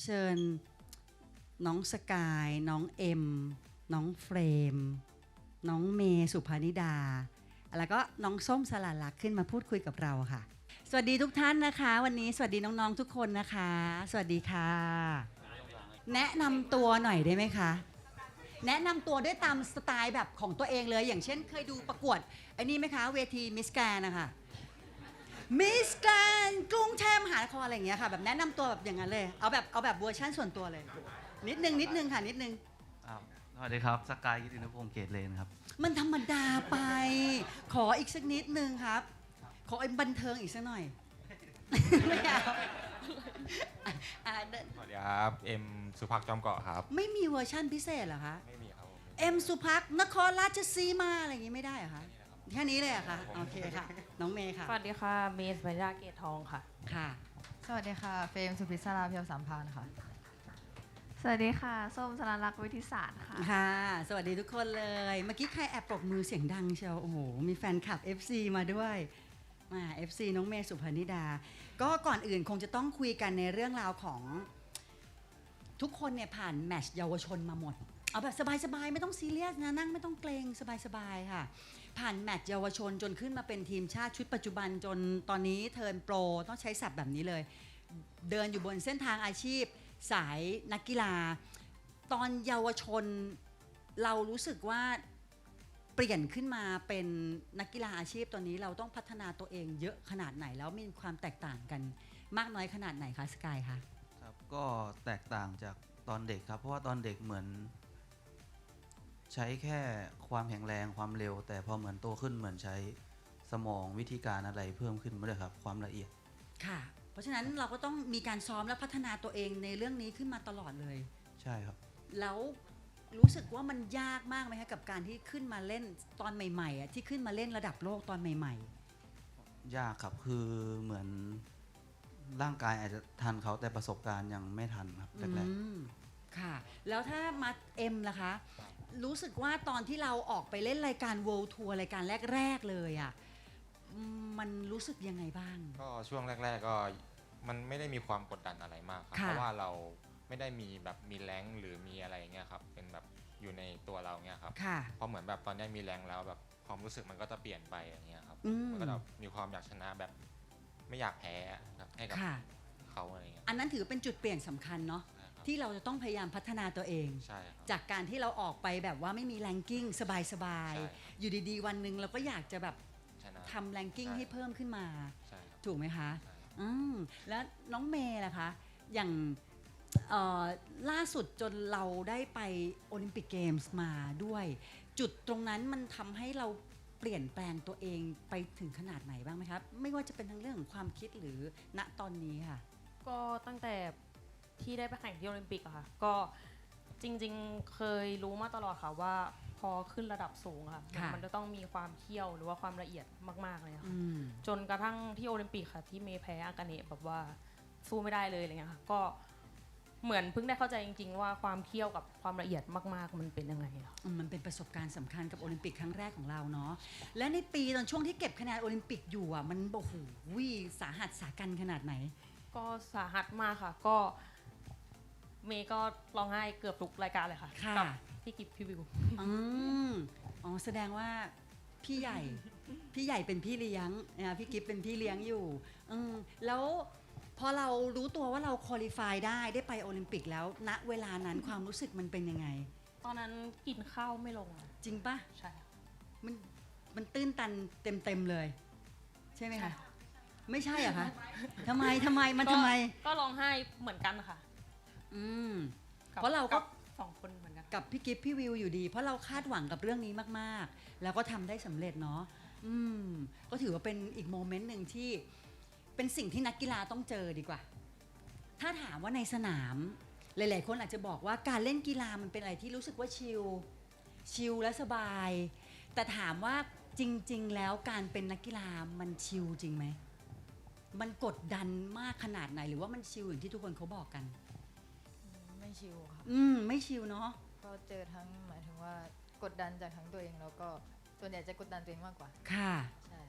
เชิญน้องสกาย น้องเอ็ม น้องเฟรม น้องเมย์สุภานิดา แล้วก็น้องส้มสลัดลักษ์ขึ้นมาพูดคุยกับเราค่ะ สวัสดีทุกท่านนะคะ วันนี้สวัสดีน้องๆทุกคนนะคะ สวัสดีค่ะ แนะนำตัวหน่อยได้ไหมคะ แนะนำตัวด้วยตามสไตล์แบบของตัวเองเลย อย่างเช่นเคยดูประกวดไอ้นี่ไหมคะ เวทีมิสแกนนะคะ มิสแกรนด์กรุงเทพมหานครอะไรอย่างเงี้ยค่ะ แบบแนะนำตัวแบบอย่างนั้นเลย เอาแบบเอาแบบเวอร์ชั่นส่วนตัวเลย นิดนึงนิดนึงค่ะนิดนึง อ้าวสวัสดีครับ สกายกิตินพงศ์เกตเลนครับ มันธรรมดาไป ขออีกสักนิดนึงครับ ขอไอ้บันเทิงอีกสักหน่อย ไม่เอาอะอะเดินสวัสดีครับ เอ็มสุภักดิ์จอมเกาะครับ ไม่มีเวอร์ชั่นพิเศษเหรอคะ ไม่มีครับผมเอ็มสุพักนครราชสีมาอะไรอย่างงี้ไม่ได้เหรอคะ แค่นี้เลยเหรอะคะโอเคค่ะ น้องเมย์ค่ะ สวัสดีค่ะเมสปัญญาเกตทองค่ะ ค่ะ สวัสดีค่ะเฟรมสุพิศราเพียวสามพานค่ะ สวัสดีค่ะส้มสรันลักษณ์วิทิศาสตร์ค่ะ ค่ะ สวัสดีทุกคนเลย เมื่อกี้ใครแอบปรบมือเสียงดังเชียว โอ้โห มีแฟนคลับ FC มาด้วยมา FC น้องเมย์สุพนิดา ก็ก่อนอื่นคงจะต้องคุยกันในเรื่องราวของทุกคนเนี่ยผ่านแมตช์เยาวชนมาหมด เอาแบบสบายๆ ไม่ต้องซีเรียสนะ นั่งไม่ต้องเกรงสบายๆ ค่ะ ผ่านแมตช์เยาวชนจนขึ้นมาเป็นทีมชาติชุดปัจจุบันจนตอนนี้เทิร์นโปรต้องใช้ศัพท์แบบนี้เลย เดินอยู่บนเส้นทางอาชีพ สายนักกีฬา ตอนเยาวชนเรารู้สึกว่าเปลี่ยนขึ้นมาเป็นนักกีฬาอาชีพตอนนี้เราต้องพัฒนาตัวเองเยอะขนาดไหนแล้วมีความแตกต่างกันมากน้อยขนาดไหนคะสกายคะครับก็แตกต่างจากตอนเด็กครับ เพราะว่าตอนเด็กเหมือน ใช้แค่ความแข็งแรงความเร็ว แต่พอเหมือนโตขึ้นเหมือนใช้สมองวิธีการอะไรเพิ่มขึ้นมาด้วยครับความละเอียดค่ะ เพราะฉะนั้นเราก็ต้องมีการซ้อมและพัฒนาตัวเองในเรื่องนี้ขึ้นมาตลอดเลย ใช่ครับ แล้วรู้สึกว่ามันยากมากไหมคะกับการที่ขึ้นมาเล่นตอนใหม่ๆอะที่ขึ้นมาเล่นระดับโลกตอนใหม่ ยากครับคือเหมือนร่างกายอาจจะทันเขาแต่ประสบการณ์ยังไม่ทันครับๆแรกอืมค่ะ แล้วถ้ามาเอ็มล่ะคะ รู้สึกว่าตอนที่เราออกไปเล่นรายการ World Tour รายการแรก ๆ เลยอะอืมมันรู้สึกยังไงบ้าง ก็ช่วงแรก ๆ ก็มันไม่ได้มีความกดดันอะไรมากครับ ค่ะ เพราะว่าเราไม่ได้มีแบบมีแรงค์หรือมีอะไรอย่างเงี้ยครับเป็นแบบอยู่ในตัวเราเงี้ยครับค่ะ เพราะเหมือนแบบตอนนี้มีแรงแล้วแบบความรู้สึกมันก็จะเปลี่ยนไปอย่างเงี้ยครับอืมมันก็จะมีความอยากชนะแบบไม่อยากแพ้ครับให้กับค่ะ เขาอะไรเงี้ยอันนั้นถือเป็นจุดเปลี่ยนสำคัญเนาะใช่ครับ ที่เราจะต้องพยายามพัฒนาตัวเอง ใช่ครับ จากการที่เราออกไปแบบว่าไม่มีแรงกิ้งสบายใช่ๆอยู่ดีๆ วันหนึ่งเราก็อยากจะแบบชนะทำแรงกิ้งใช่ให้เพิ่มขึ้นมา ใช่ครับ ถูกไหมคะ ใช่ อืม แล้วน้องเมย์ล่ะคะ อย่างเอ่อล่าสุดจนเราได้ไปโอลิมปิกเกมส์มาด้วย จุดตรงนั้นมันทำให้เราเปลี่ยนแปลงตัวเองไปถึงขนาดไหนบ้างไหมครับ ไม่ว่าจะเป็นทั้งเรื่องของความคิดหรือณตอนนี้ค่ะ ก็ตั้งแต่ ที่ได้ไปแข่งที่โอลิมปิกอะค่ะ ก็จริงๆ เคยรู้มาตลอดค่ะว่าพอขึ้นระดับสูงอะค่ะ ค่ะ มันจะต้องมีความเคี่ยวหรือว่าความละเอียดมากๆเลยอะค่ะ อืม จนกระทั่งที่โอลิมปิกค่ะ ที่เมย์แพ้อากาเนะแบบว่าสู้ไม่ได้เลยอะไรเงี้ยค่ะก็เหมือนเพิ่งได้เข้าใจจริง ๆ ว่าความเคี่ยวกับความละเอียดมาก ๆ มันเป็นยังไงอะอืมมันเป็นประสบการณ์สำคัญกับโอลิมปิกครั้งแรกของเราเนาะ และในปีตอนช่วงที่เก็บคะแนนโอลิมปิกอยู่อะ มันโอ้โหสาหัสสากันขนาดไหน ก็สาหัสมากค่ะ ก็ เมย์ก็ร้องไห้เกือบทุกรายการเลยค่ะค่ะ กัพี่กิฟพี่วิว อืมอ๋อแสดงว่าพี่ใหญ่ พี่ใหญ่เป็นพี่เลี้ยงนะพี่กิฟเป็นพี่เลี้ยงอยู่อืมแล้วพอเรารู้ตัวว่าเราคุริฟายได้ได้ไปโอลิมปิกแล้วณเวลานั้นความรู้สึกมันเป็นยังไง ตอนนั้นกินข้าวไม่ลงอะจริงปะใช่ค่ะ มันมันตื้นตันเต็มเต็มๆเลย ใช่ไหมคะ ไม่ใช่เหรอคะทำไมทำไมมันทำไม ก็ร้องไห้เหมือนกันค่ะ อืมกับเพราะเราก็บสองคนเหมือนกัน กับพี่กิฟพี่วิวอยู่ดี เพราะเราคาดหวังกับเรื่องนี้มากๆ แล้วก็ทำได้สำเร็จเนาะอืม ก็ถือว่าเป็นอีกโมเมนต์หนึ่งที่เป็นสิ่งที่นักกีฬาต้องเจอดีกว่า ถ้าถามว่าในสนาม หลาย ๆ คนอาจจะบอกว่าการเล่นกีฬามันเป็นอะไรที่รู้สึกว่าชิลชิลและสบาย แต่ถามว่าจริง ๆ แล้วการเป็นนักกีฬามันชิลจริงไหม มันกดดันมากขนาดไหน หรือว่ามันชิลอย่างที่ทุกคนเขาบอกกันไม่ ชิวค่ะอืม ไม่ชิลเนาะก็เจอทั้งหมายถึงว่ากดดันจากทั้งตัวเองแล้วก็ส่วนใหญ่จะกดดันตัวเองมากกว่า ค่ะ ใช่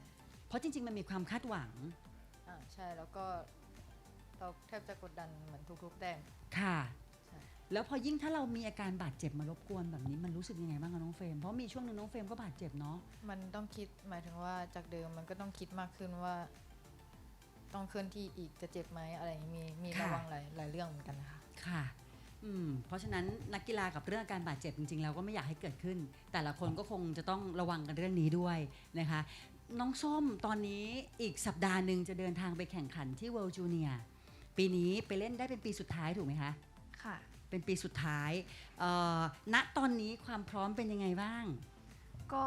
เพราะจริง ๆ มันมีความคาดหวัง อ่าใช่แล้วก็ตเขาแทบจะกดดันเหมือนทุกๆแต้ม ค่ะ ใช่ แล้วพอยิ่งถ้าเรามีอาการบาดเจ็บมารบกวนแบบนี้มันรู้สึกยังไงบ้างคะน้องเฟรมเพราะมีช่วงหนึ่งน้องเฟรมก็บาดเจ็บเนาะ มันต้องคิดหมายถึงว่าจากเดิมมันก็ต้องคิดมากขึ้นว่า ต้องเคลื่อนที่อีกจะเจ็บไหมอะไรอย่างนี้มีมีค่ะ ระวังหลายหลายเรื่องเหมือนกันนะคะ ค่ะ อืมเพราะฉะนั้นนักกีฬากับเรื่องอาการบาดเจ็บจริงๆแล้วก็ไม่อยากให้เกิดขึ้น แต่ละคนก็คงจะต้องระวังกันเรื่องนี้ด้วยนะคะ น้องส้มตอนนี้อีกสัปดาห์หนึ่งจะเดินทางไปแข่งขันที่ World Junior ปีนี้ไปเล่นได้เป็นปีสุดท้ายถูกไหมคะ ค่ะ เป็นปีสุดท้ายเอ่อณตอนนี้ความพร้อมเป็นยังไงบ้าง ก็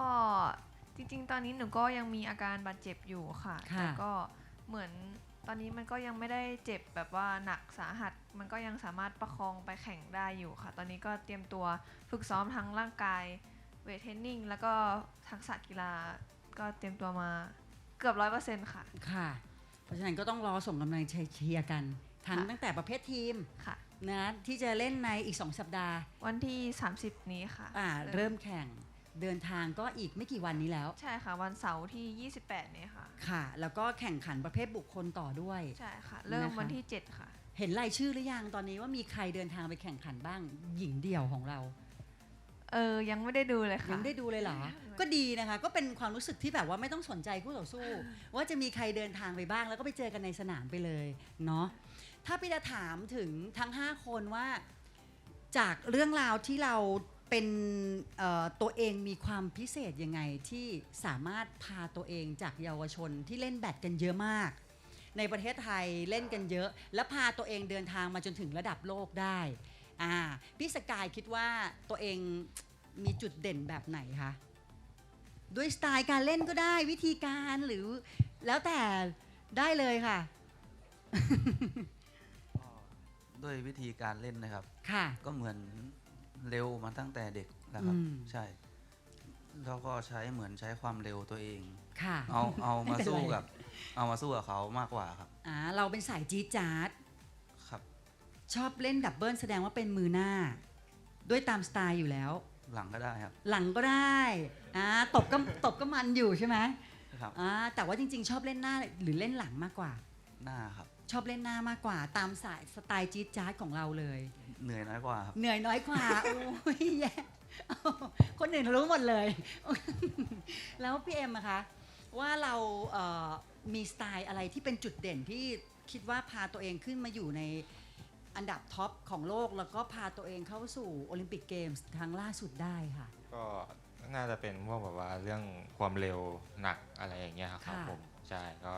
จริงๆ ตอนนี้หนูก็ยังมีอาการบาดเจ็บอยู่ค่ะ ค่ะ แต่ก็เหมือน ตอนนี้มันก็ยังไม่ได้เจ็บแบบว่าหนักสาหัส มันก็ยังสามารถประคองไปแข่งได้อยู่ค่ะ ตอนนี้ก็เตรียมตัวฝึกซ้อมทั้งร่างกายเวทเทรนนิ่งแล้วก็ทักษะกีฬาก็เตรียมตัวมาเกือบร้อยเปอร์เซ็นต์ค่ะ ค่ะ เพราะฉะนั้นก็ต้องรอส่งกำลังใจเชียร์กัน ทั้งค่ะตั้งแต่ประเภททีมค่ะนะที่จะเล่นในอีก 2 สัปดาห์ วันที่ 30 นี้ค่ะ อ่า เริ่มแข่ง เดินทางก็อีกไม่กี่วันนี้แล้ว ใช่ค่ะ วันเสาร์ที่ 28 นี้ค่ะ ค่ะ แล้วก็แข่งขันประเภทบุคคลต่อด้วย ใช่ค่ะ เริ่มนะคะวันที่ 7 ค่ะ เห็นรายชื่อหรือยังตอนนี้ว่ามีใครเดินทางไปแข่งขันบ้างหญิงเดี่ยวของเรา เออ ยังไม่ได้ดูเลยค่ะ ยังได้ดูเลยเหรอ ก็ดีนะคะ ก็เป็นความรู้สึกที่แบบว่าไม่ต้องสนใจคู่ต่อสู้ ว่าจะมีใครเดินทางไปบ้าง แล้วก็ไปเจอกันในสนามไปเลยเนาะ ถ้าพี่จะถามถึงทั้ง 5 คนว่าจากเรื่องราวที่เรา เป็นเอ่อตัวเองมีความพิเศษยังไงที่สามารถพาตัวเองจากเยาวชนที่เล่นแบดกันเยอะมาก ในประเทศไทยเล่นกันเยอะ แล้วพาตัวเองเดินทางมาจนถึงระดับโลกได้อ่าพี่สกายคิดว่าตัวเองมีจุดเด่นแบบไหนคะด้วยสไตล์การเล่นก็ได้วิธีการหรือแล้วแต่ได้เลยค่ะก็ด้วยวิธีการเล่นนะครับ ค่ะ ก็เหมือน เร็วมาตั้งแต่เด็กนะครับ อืม ใช่แล้วก็ใช้เหมือนใช้ความเร็วตัวเอง ค่ะ เอาเอาไม่มาเป็นสู้ไรกับ เอามาสู้กับเขามากกว่าครับ อ่าเราเป็นสายจี๊ดจ๊าดครับ ชอบเล่นดับเบิลแสดงว่าเป็นมือหน้า ด้วยตามสไตล์อยู่แล้ว หลังก็ได้ครับหลังก็ได้อ่าตบก็ตบก็มันอยู่ใช่ไหมครับ อ่าแต่ว่าจริง ๆ ชอบเล่นหน้าหรือเล่นหลังมากกว่า หน้าครับ ชอบเล่นหน้ามากกว่า ตามสายสไตล์จี๊ดจ๊าดของเราเลย เหนื่อยน้อยกว่าครับ เหนื่อยน้อยกว่า โอ้ยแย่คนอื่นรู้หมดเลย แล้วพี่เอ็มอะคะว่าเราเอ่อมีสไตล์อะไรที่เป็นจุดเด่นที่คิดว่าพาตัวเองขึ้นมาอยู่ในอันดับท็อปของโลก แล้วก็พาตัวเองเข้าสู่โอลิมปิกเกมส์ครั้งล่าสุดได้ค่ะ ก็น่าจะเป็นพวกแบบว่าเรื่องความเร็วหนักอะไรอย่างเงี้ยครับค่ะ ผมใช่ก็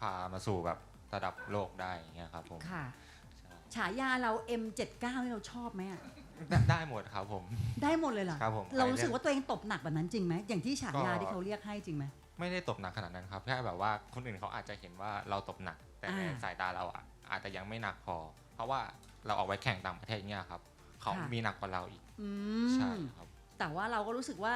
พามาสู่แบบระดับโลกได้อย่างเงี้ยครับผม ค่ะใช่ ฉายาเรา M79 นี่เราชอบไหมอะได้ได้หมดครับผม ได้หมดเลยเหรอครับผม เรารู้สึกว่าตัวเองตบหนักแบบนั้นจริงไหมอย่างที่ฉายาก็ที่เขาเรียกให้จริงไหม ไม่ได้ตบหนักขนาดนั้นครับแค่แบบว่าคนอื่นเขาอาจจะเห็นว่าเราตบหนัก แต่ในอ่าสายตาเราอะอาจจะยังไม่หนักพอ เพราะว่าเราออกไปแข่งต่างประเทศเนี่ยครับเขาค่ะ มีหนักกว่าเราอีกอืใช่มครับ แต่ว่าเราก็รู้สึกว่า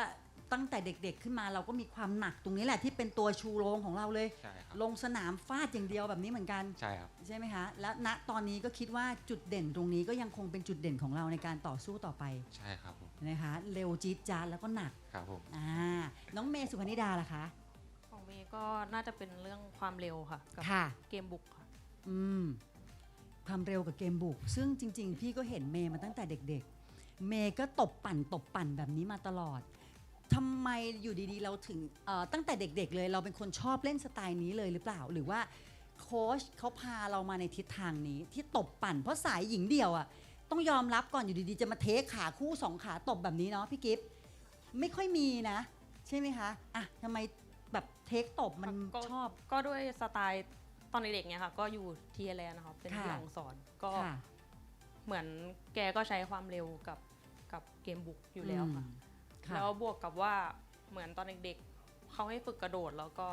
ตั้งแต่เด็กๆขึ้นมาเราก็มีความหนักตรงนี้แหละที่เป็นตัวชูโรงของเราเลย ใช่ครับ ลงสนามฟาดอย่างเดียวแบบนี้เหมือนกัน ใช่ครับ ใช่ไหมคะ และณตอนนี้ก็คิดว่าจุดเด่นตรงนี้ก็ยังคงเป็นจุดเด่นของเราในการต่อสู้ต่อไปใช่ครับผมนะคะเร็วจี๊ดจ๊าดแล้วก็หนักครับผม อ่าน้องเมย์สุพนิดาล่ะคะ ของเมย์ก็น่าจะเป็นเรื่องความเร็วค่ะกับค่ะ เกมบุกค่ะ อืมความเร็วกับเกมบุก ซึ่งจริง ๆ พี่ก็เห็นเมย์มาตั้งแต่เด็ก ๆ เมย์ก็ตบปั่นตบปั่นแบบนี้มาตลอด ทำไมอยู่ดีๆ เราถึงเอ่อตั้งแต่เด็กๆเลย เราเป็นคนชอบเล่นสไตล์นี้เลยหรือเปล่า หรือว่าโค้ชเขาพาเรามาในทิศทางนี้ที่ตบปั่น เพราะสายหญิงเดียวอะต้องยอมรับก่อนอยู่ดีๆ จะมาเทคขาคู่สองขาตบแบบนี้เนาะพี่กิฟต์ไม่ค่อยมีนะ ใช่ไหมคะอะทำไมแบบเทคตบมันก็ชอบ ก็ด้วยสไตล์ตอนเด็กๆเนี่ยค่ะ ก็อยู่ทีแลนด์นะครับเป็นค่ะที่หลังสอนก็ค่ะ เหมือนแกก็ใช้ความเร็วกับกับเกมบุกอยู่แล้วค่ะ อืม ค่ะ แล้วบวกกับว่าเหมือนตอนเด็กๆเขาให้ฝึกกระโดดแล้วก็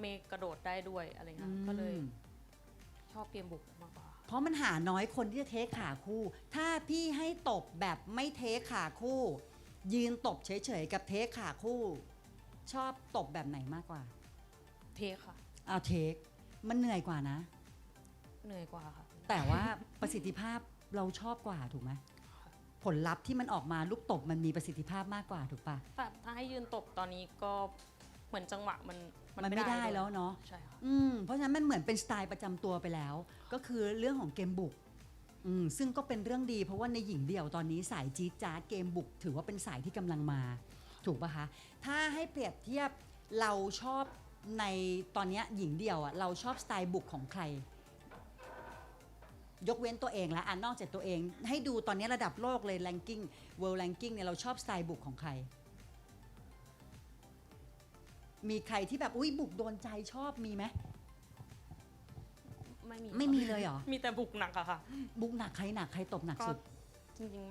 เมย์กระโดดได้ด้วยอะไรเงี้ยก็เลยอืมชอบเกมบุกมากกว่า เพราะมันหาน้อยคนที่จะเทคขาคู่ ถ้าพี่ให้ตบแบบไม่เทคขาคู่ ยืนตบเฉยๆกับเทคขาคู่ ชอบตบแบบไหนมากกว่า เทคค่ะ เอาเทค มันเหนื่อยกว่านะ เหนื่อยกว่าค่ะ แต่ว่าประสิทธิภาพเราชอบกว่าถูกไหม ผลลัพธ์ที่มันออกมาลูกตบมันมีประสิทธิภาพมากกว่าถูกปะแต่ถ้าให้ยืนตบตอนนี้ก็เหมือนจังหวะมันมันไม่ได้แล้วเนาะใช่ค่ะอืมเพราะฉะนั้นมันเหมือนเป็นสไตล์ประจำตัวไปแล้ว ก็คือเรื่องของเกมบุกอืมซึ่งก็เป็นเรื่องดีเพราะว่าในหญิงเดี่ยวตอนนี้สายจี๊ดจ๊าดเกมบุก ถือว่าเป็นสายที่กำลังมา ถูกปะคะ ถ้าให้เปรียบเทียบเราชอบในตอนเนี้ยหญิงเดี่ยวอะเราชอบสไตล์บุกของใคร ยกเว้นตัวเองละอะนอกจากตัวเอง ให้ดูตอนนี้ระดับโลกเลย ranking world ranking เนี่ยเราชอบสไตล์บุกของใคร มีใครที่แบบอุ้ยบุกโดนใจชอบมีไหมไม่มีไม่มีเลยเหรอ มีแต่บุกหนักอะค่ะ บุกหนักใครหนักใครตบหนักก็สุด จริง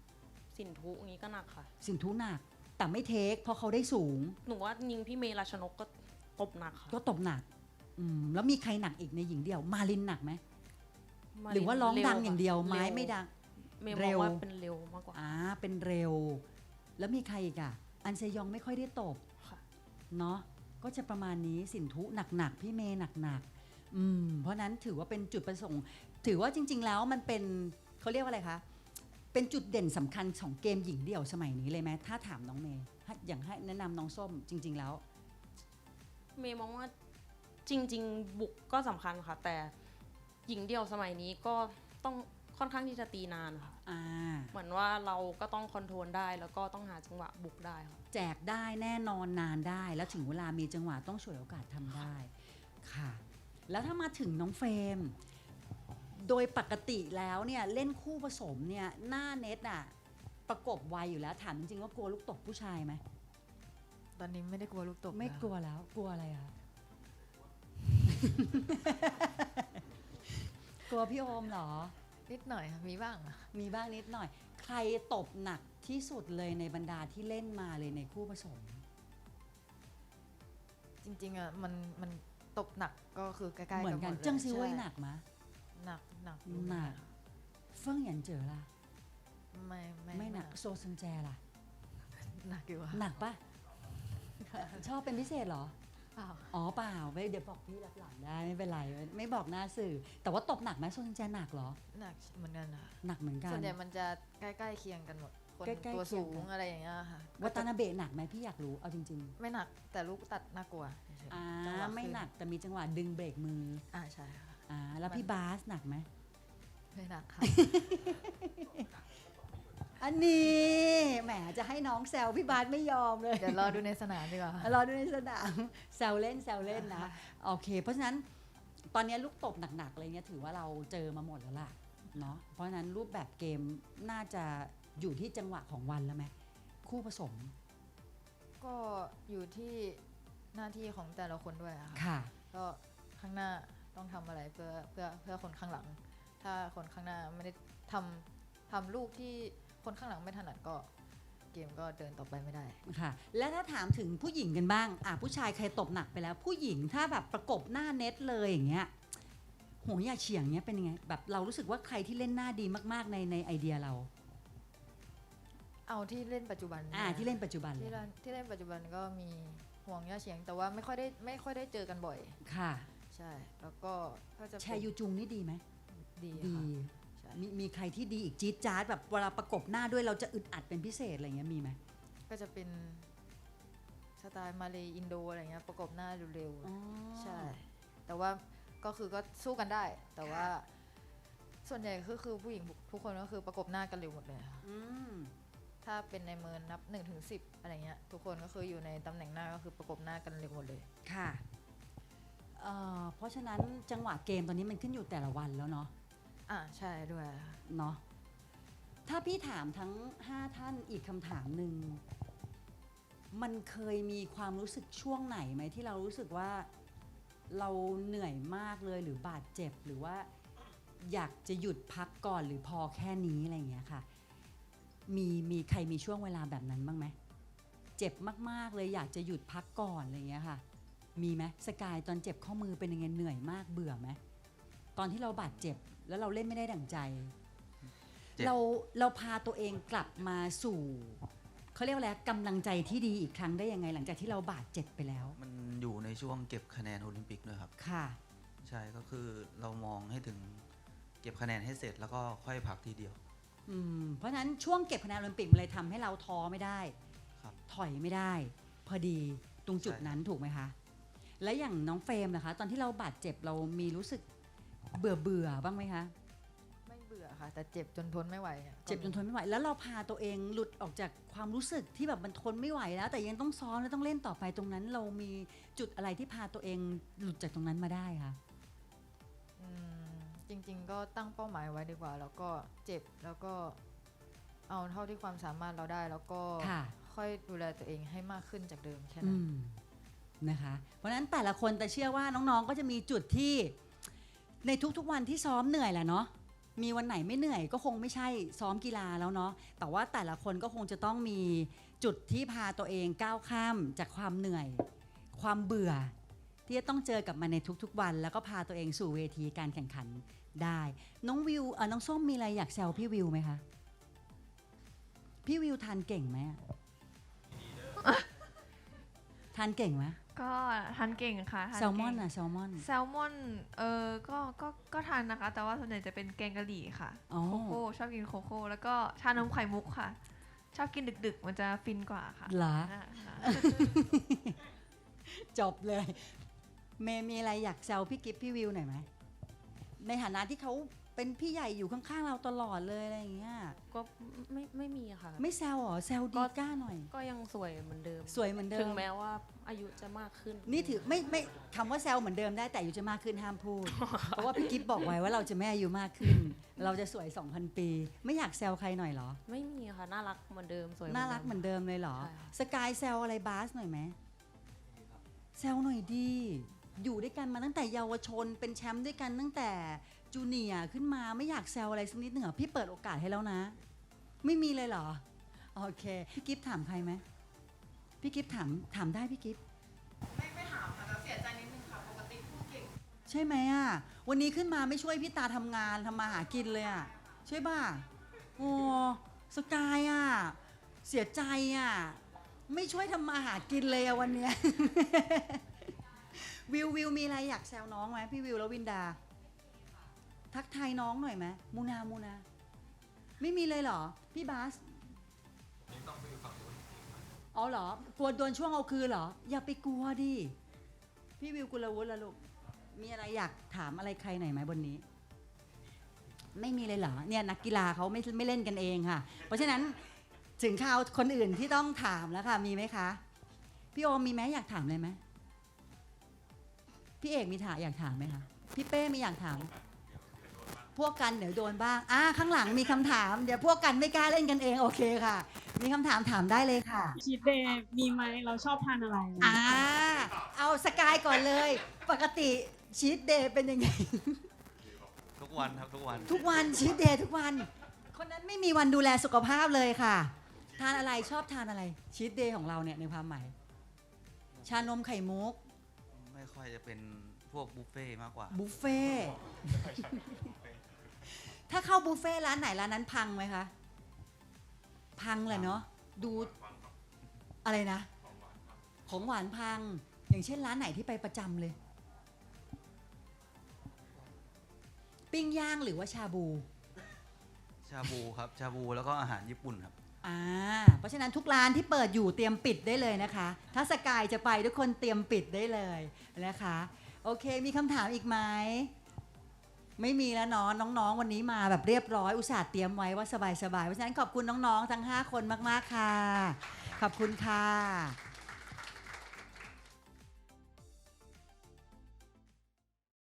ๆ สินทุนี้ก็หนักค่ะ สินทุหนัก แต่ไม่เทคเพราะเขาได้สูง หนูว่ายิงพี่เมย์ราชนกก็ตบหนักค่ะ ก็ตบหนัก อืมแล้วมีใครหนักอีกในหญิงเดียว มาลินหนักไหม มหรือว่าร้องเวดังอย่างเดียวค่ะไม้เร็วไม่ดัง เมย์เร็มองว ว่าเป็นเร็วมากกว่าอ่าเป็นเร็ว แล้วมีใครอีกอะ อันเซยองไม่ค่อยได้ตบ ค่ะ เนาะก็จะประมาณนี้สินทุหนักๆ พี่เมย์หนักๆ อืม เพราะนั้นถือว่าเป็นจุดประสงค์ ถือว่าจริง ๆ แล้วมันเป็นเขาเรียกว่าอะไรคะ เป็นจุดเด่นสำคัญของเกมหญิงเดี่ยวสมัยนี้เลยไหมถ้าถามน้องเมย์ให้อย่างให้แนะนำน้องส้มจริง ๆ แล้ว เมย์มองว่าจริง ๆ บุกก็สำคัญค่ะ แต่ หญิงเดียวสมัยนี้ก็ต้องค่อนข้างที่จะตีนานค่ะ อ่า เหมือนว่าเราก็ต้องคอนโทรลได้แล้วก็ต้องหาจังหวะบุกได้ค่ะ แจกได้แน่นอนนานได้ แล้วถึงเวลามีจังหวะต้องฉวยโอกาสทำได้ค่ะ แล้วถ้ามาถึงน้องเฟรม โดยปกติแล้วเนี่ยเล่นคู่ผสมเนี่ยหน้าเน็ตอะประกบไวอยู่แล้วถามจริงๆว่ากลัวลูกตกผู้ชายไหมตอนนี้ไม่ได้กลัวลูกตกไม่แล้วกลัวแล้วกลัวอะไรอะ กลัวพี่โอมเหรอ นิดหน่อยค่ะมีบ้างอะมีบ้างนิดหน่อย ใครตบหนักที่สุดเลยในบรรดาที่เล่นมาเลยในคู่ผสม จริงๆอะมันมันตกหนักก็คือใกล้ๆเหมืกัอนนหมกันดเลยเจิ้งซิเว่ยใช่หนักมะ หนักหนักอยู่หนัก เฟิ่งหยันเจอล่ะ ไม่ไม่ไม่หนักโซซันแจล่ะ หนักอยู่อะหนักปะชอบเป็นพิเศษเหรอ เปล่า อ๋อเปล่าไม่เดี๋ยวบอกพี่รับหลังได้ไม่เป็นไรไม่บอกหน้าสื่อ แต่ว่าตบหนักไหมโซซันแจหนักเหรอ หนักเหมือนกันอะหนักเหมือนกัน ส่วนใหญ่มันจะใกล้ๆเคียงกันหมด คนใกล้ๆตัวเคียสูงกันงอะไรอย่างเงี้ยค่ะวัตานาเบะหนักไหมพี่อยากรู้เอาจริงไม่หนักแต่ลูกตัดน่ากลัวเฉยๆอ่าจังวะไม่ขึ้หนักแต่มีจังหวะดึงเบรกมืออ่าใช่ค่ะ อ่าแล้วมันพี่บาสหนักไหมไม่หนักค่ะ อันนี้แหมจะให้น้องแซวพี่บาสไม่ยอมเลย เดี๋ยวรอดูในสนามดีกว่า รอดูในสนามแซวเล่นแซวเล่นนะ โอเค เพราะฉะนั้นตอนนี้ลูกตบหนักๆอะไรเงี้ยถือว่าเราเจอมาหมดแล้วล่ะเนาะเพราะฉะนั้นรูปแบบเกมน่าจะอยู่ที่จังหวะของวันแล้วไหมคู่ผสม ก็อยู่ที่หน้าที่ของแต่ละคนด้วยอะค่ะ ค่ะ ก็ข้างหน้าต้องทำอะไรเพื่อเพื่อเพื่อคนข้างหลัง ถ้าคนข้างหน้าไม่ได้ทำทำลูกที่ คนข้างหลังไม่ถนัดก็เกมก็เดินต่อไปไม่ได้ ค่ะ และถ้าถามถึงผู้หญิงกันบ้าง อะผู้ชายใครตบหนักไปแล้ว ผู้หญิงถ้าแบบประกบหน้าเน็ตเลยอย่างเงี้ยโหอยาเฉียงเงี้ยเป็นยังไง แบบเรารู้สึกว่าใครที่เล่นหน้าดีมากๆในในไอเดียเรา เอาที่เล่นปัจจุบันอ่าใช่ไหมที่เล่นปัจจุบันเลที่ยเล่นที่เล่นปัจจุบันก็มีห่วงย่าเฉียงแต่ว่าไม่ค่อยได้ไม่ค่อยได้เจอกันบ่อย ค่ะ ใช่ แล้วก็ก็จะเป็นแชร์ยูจุงนี่ดีไหมดีดีค่ะใช่ มีมีใครที่ดีอีกจี๊ดจ๊าดแบบเวลาประกบหน้าด้วยเราจะอึดอัดเป็นพิเศษอะไรเงี้ยมีไหมก็จะเป็นสไตล์มาเลยอินโดอะไรเงี้ยประกบหน้าเร็วๆใช่ แต่ว่าก็คือก็สู้กันได้ แต่ว่า ส่วนใหญ่ก็คือผู้หญิงทุกคนก็คือประกบหน้ากันเร็วหมดเลยค่ะอืมถ้าเป็นในเมินนับ1นถึงสิอะไรเงี้ยทุกคนก็คืออยู่ในตำแหน่งหน้าก็คือประกบหน้ากันเร็วหมดเลย ค่ะเอ่อเพราะฉะนั้นจังหวะเกมตอนนี้มันขึ้นอยู่แต่ละวันแล้วเนาะ อ่าใช่ด้วย เนาะถ้าพี่ถามทั้ง 5 ท่านอีกคำถามหนึ่ง มันเคยมีความรู้สึกช่วงไหนไหมที่เรารู้สึกว่าเราเหนื่อยมากเลยหรือบาดเจ็บหรือว่าอยากจะหยุดพักก่อนหรือพอแค่นี้อะไรอย่างเงี้ยค่ะ มีมีใครมีช่วงเวลาแบบนั้นบ้างไหมเจ็บมากๆเลยอยากจะหยุดพักก่อนอะไรอย่างเงี้ยค่ะ มีไหมสกายตอนเจ็บข้อมือเป็นยังไงเหนื่อยมากเบื่อไหมตอนที่เราบาดเจ็บ แล้วเราเล่นไม่ได้ดั่งใจเจ็บเราเราพาตัวเองกลับมาสู่เขาเรียกว่าอะไรกำลังใจที่ดีอีกครั้งได้ยังไงหลังจากที่เราบาดเจ็บไปแล้ว มันอยู่ในช่วงเก็บคะแนนโอลิมปิกด้วยครับ ค่ะ ใช่ก็คือเรามองให้ถึงเก็บคะแนนให้เสร็จแล้วก็ค่อยพักทีเดียว อืมเพราะฉะนั้นช่วงเก็บคะแนนโอลิมปิกมันเลยทำให้เราท้อไม่ได้ครับถอยไม่ได้ พอดีตรงจุดใช่นั้นถูกไหมคะ และอย่างน้องเฟรมนะคะ ตอนที่เราบาดเจ็บเรามีรู้สึก เบื่อเบื่อๆบ้างไหมคะ ไม่เบื่อค่ะ แต่เจ็บจนทนไม่ไหวอะเจ็บจนทนไม่ไหว แล้วเราพาตัวเองหลุดออกจากความรู้สึกที่แบบมันทนไม่ไหวแล้ว แต่ยังต้องซ้อมและต้องเล่นต่อไปตรงนั้น เรามีจุดอะไรที่พาตัวเองหลุดจากตรงนั้นมาได้คะอืมจริง ๆ ก็ตั้งเป้าหมายไว้ดีกว่า แล้วก็เจ็บแล้วก็เอาเท่าที่ความสามารถเราได้ แล้วก็ค่ะ ค่อยดูแลตัวเองให้มากขึ้นจากเดิมแค่อืนั้นมนะคะ เพราะฉะนั้นแต่ละคนแต่เชื่อว่าน้องๆก็จะมีจุดที่ ในทุกๆวันที่ซ้อมเหนื่อยแหละเนาะมีวันไหนไม่เหนื่อยก็คงไม่ใช่ซ้อมกีฬาแล้วเนาะแต่ว่าแต่ละคนก็คงจะต้องมีจุดที่พาตัวเองก้าวข้ามจากความเหนื่อย ความเบื่อ ที่จะต้องเจอกับมันในทุกๆวัน แล้วก็พาตัวเองสู่เวทีการแข่งขันได้ น้องวิวเออน้องส้มมีอะไรอยากแซวพี่วิวไหมคะพี่วิวทานเก่งไหมอะทานเก่งไหม ก็ทานเก่งค่ะทานแซลมอนเก่งอะแซลมอน แซลมอนเออก็ก็ก็ทานนะคะ แต่ว่าส่วนใหญ่จะเป็นแกงกะหรี่ค่ะอ๋อโคโค่ชอบกินโคโค่แล้วก็ชานมไข่มุกค่ะ ชอบกินดึกๆ มันจะฟินกว่าค่ะเหรอ อ่าค่ะ จบเลย เมย์มีอะไรอยากแซวพี่กิฟพี่วิวหน่อยไหมในฐานะที่เขา เป็นพี่ใหญ่อยู่ข้างๆเราตลอดเลยอะไรอย่างเงี้ยก็ไม่ไม่มีอะค่ะ ไม่แซวเหรอแซวดีก็กล้าหน่อย ก็ยังสวยเหมือนเดิม สวยเหมือนเดิถึมงแม้ว่าอายุจะมากขึ้น นี่ถือไม่ไม่คำว่าแซวเหมือนเดิมได้แต่อายุจะมากขึ้นห้ามพูด เพราะว่าพี่กิฟบอกไว้ว่าเราจะไม่อายุมากขึ้น เราจะสวย 2,000 ปี ไม่อยากแซวใครหน่อยเหรอ ไม่มีค่ะน่ารักเหมือนเดิมสวยน่ารักเหมือนเดิมเลยเหรอใช่ค่ะสกายแซวอะไรบาสหน่อยไหมแซวหน่อยดีอยู่ด้วยกันมาตั้งแต่เยาวชนเป็นแชมป์ด้วยกันตั้งแต่ จูเนียร์ขึ้นมาไม่อยากแซวอะไรสักนิดหนึ่งเหรอพี่เปิดโอกาสให้แล้วนะ ไม่มีเลยเหรอ โอเค พี่กิฟถามใครไหมพี่กิฟถามถามได้พี่กิฟไม่ไม่ถามค่ะแต่เสียใจนิดนึงค่ะปกติพูดเก่งใช่ไหมอะวันนี้ขึ้นมาไม่ช่วยพี่ตาทำงานทำมาหากินเลยอะใช่ป่ะโอ้สกายอะเสียใจอะไม่ช่วยทำมาหากินเลยอะวันเนี้ย วิววิวมีอะไรอยากแซวน้องไหมพี่วิวแล้ววินดา ทักทายน้องหน่อยไหมมูนามูนา ไม่มีเลยเหรอ พี่บาสอ๋อเหรอกลัวโดนช่วงเอาคืนเหรอ อย่าไปกลัวดิพี่วิวกุลวุฒิละลูกมีอะไรอยากถามอะไรใครหน่อยไหมบนนี้ ไม่มีเลยเหรอเนี่ยนักกีฬาเขาไม่ไม่เล่นกันเองค่ะ เพราะฉะนั้นถึงข่าวคนอื่นที่ต้องถามแล้วค่ะมีไหมคะ พี่โอมมีไหมอยากถามเลยไหมพี่เอกมีถามอยากถามไหมคะพี่เป้มีอยากถาม พวกกันเดี๋ยวโดนบ้างอ่าข้างหลังมีคำถาม เดี๋ยวพวกกันไม่กล้าเล่นกันเองโอเคค่ะ มีคำถามถามได้เลยค่ะ ชีทเดย์มีไหมเราชอบทานอะไรอ่าเอาสกายก่อนเลย ปกติชีตเดย์เป็นยังไง ทุกวันครับทุกวันทุกวันชีตเดย์ทุกวัน คนนั้นไม่มีวันดูแลสุขภาพเลยค่ะ ทานอะไรชอบทานอะไรชีตเดย์ของเราเนี่ยในความหมายชานมไข่มุกไม่ค่อยจะเป็นพวกบุฟเฟ่ต์มากกว่าบุฟเฟ่ต์ ถ้าเข้าบุฟเฟ่ต์ร้านไหนร้านนั้นพังไหมคะ พังแหละเนาะดูอะไรนะ ของหวานพัง อย่างเช่นร้านไหนที่ไปประจำเลย ปิ้งย่างหรือว่าชาบู ชาบูครับ ชาบูแล้วก็อาหารญี่ปุ่นครับ อ่า เพราะฉะนั้นทุกร้านที่เปิดอยู่เตรียมปิดได้เลยนะคะ ถ้าสกายจะไปทุกคนเตรียมปิดได้เลยนะคะ โอเค มีคำถามอีกไหม ไม่มีแล้วเนาะน้องๆ วันนี้มาแบบเรียบร้อยอุตส่าห์เตรียมไว้ว่าสบายๆเพราะฉะนั้นขอบคุณน้องๆ ทั้ง 5 คนมากๆค่ะ ขอบคุณค่ะ